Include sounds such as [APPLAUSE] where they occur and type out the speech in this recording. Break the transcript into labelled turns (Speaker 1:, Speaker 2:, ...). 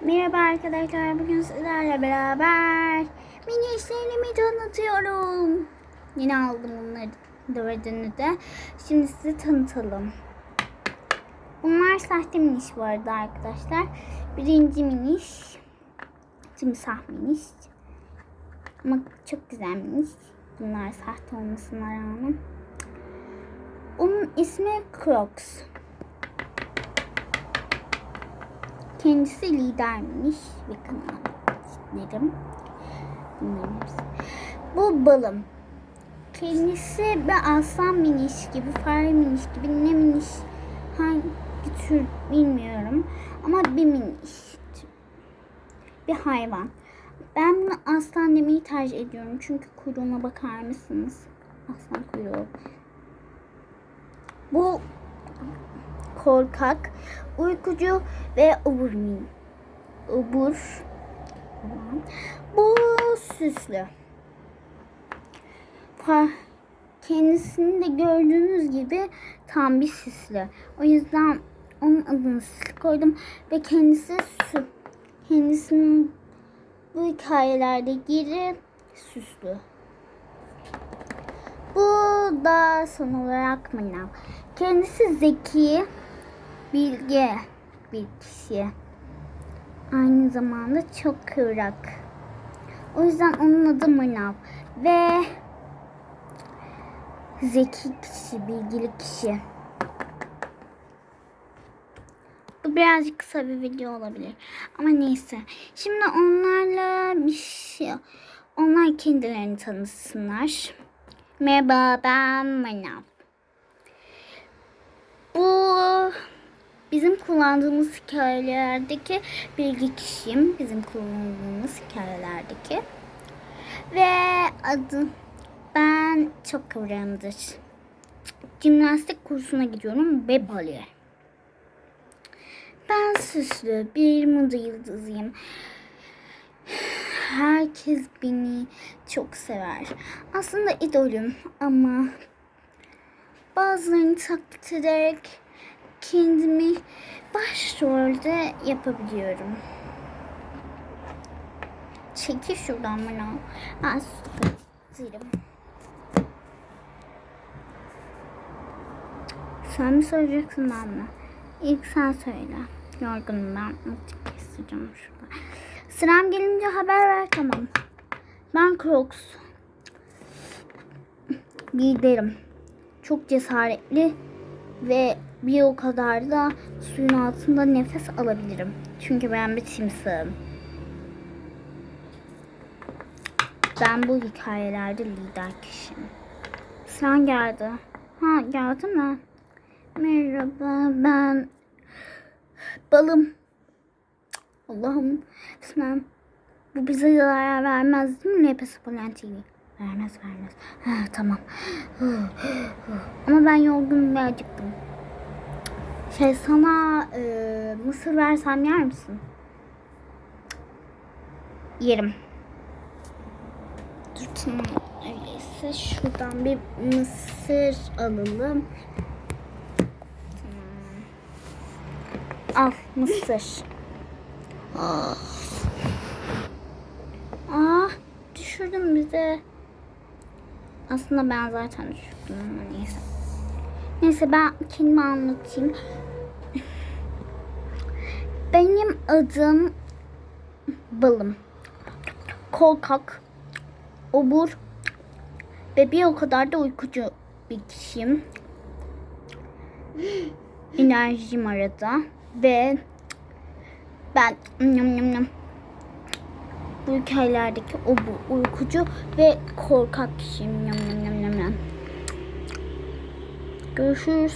Speaker 1: Merhaba arkadaşlar. Bugün sizlerle beraber mini işlerimi tanıtıyorum. Yeni aldım bunları dördünü de. Şimdi size tanıtalım. Bunlar sahte miniş bu arada arkadaşlar. Birinci miniş. Timsah miniş. Ama çok güzel miniş. Bunlar sahte olmasına rağmen. Onun ismi Crocs. Kendisi lidermiş. Bunların hepsi. Bu balım. Kendisi bir aslan miniş gibi, fare miniş gibi, ne miniş, hangi tür bilmiyorum. Ama bir miniş. Bir hayvan. Ben bunu aslan demeyi tercih ediyorum. Çünkü kuyruğuna bakar mısınız? Aslan kuyruğu. Bu korkak, uykucu ve ubur min. Ubur. Bu süslü. Fa- Kendisini de gördüğünüz gibi tam bir süslü. O yüzden onun adını süslü koydum ve kendisi sü kendisinin bu hikayelerde geri süslü. Da son olarak Manav. Kendisi zeki, bilge bir kişi. Aynı zamanda çok kıvrak. O yüzden onun adı Manav. Ve zeki kişi, bilgili kişi. Bu birazcık kısa bir video olabilir. Ama neyse. Şimdi onlarla bir şey... Onlar kendilerini tanısınlar. Merhaba ben Manav. Bu bizim kullandığımız hikayelerdeki bilgi kişiyim. Bizim kullandığımız hikayelerdeki. Ve adı ben çok kıvrağımdır. Jimnastik kursuna gidiyorum ve bale. Ben süslü bir moda yıldızıyım. Herkes beni çok sever. Aslında idolüm ama bazılarını taklit ederek kendimi başrolde yapabiliyorum. Çekil şuradan bana. Ben zırım. Sen mi söyleyeceksin ben mi? İlk sen söyle. Yorgunum ben. Keseceğim şurada. Sıram gelince haber ver tamam. Ben Crocs. Liderim. Çok cesaretli ve bir o kadar da suyun altında nefes alabilirim. Çünkü ben bir timsahım. Ben bu hikayelerde lider kişiyim. Sen geldi. Ha geldi mi? Merhaba ben balım. Allah'ım Bismillah. Bu bize zarar vermez değil mi? Nefes Polen TV. Vermez vermez. Ha, tamam. Ama ben yorgunum ve acıktım. Şey sana e, mısır versem yer misin? Yerim. Dur tamam. Öyleyse şuradan bir mısır alalım. Tamam. Al mısır. Ah. Ah düşürdün bize. Aslında ben zaten düşürdüm ama neyse. Neyse ben kendimi anlatayım. [LAUGHS] Benim adım Balım. Korkak, obur ve bir o kadar da uykucu bir kişiyim. [GASPS] Enerjim arada ve ben nyam nyam nyam. bu hikayelerdeki o bu uykucu ve korkak kişiyim. Nyam nyam nyam nyam. Görüşürüz.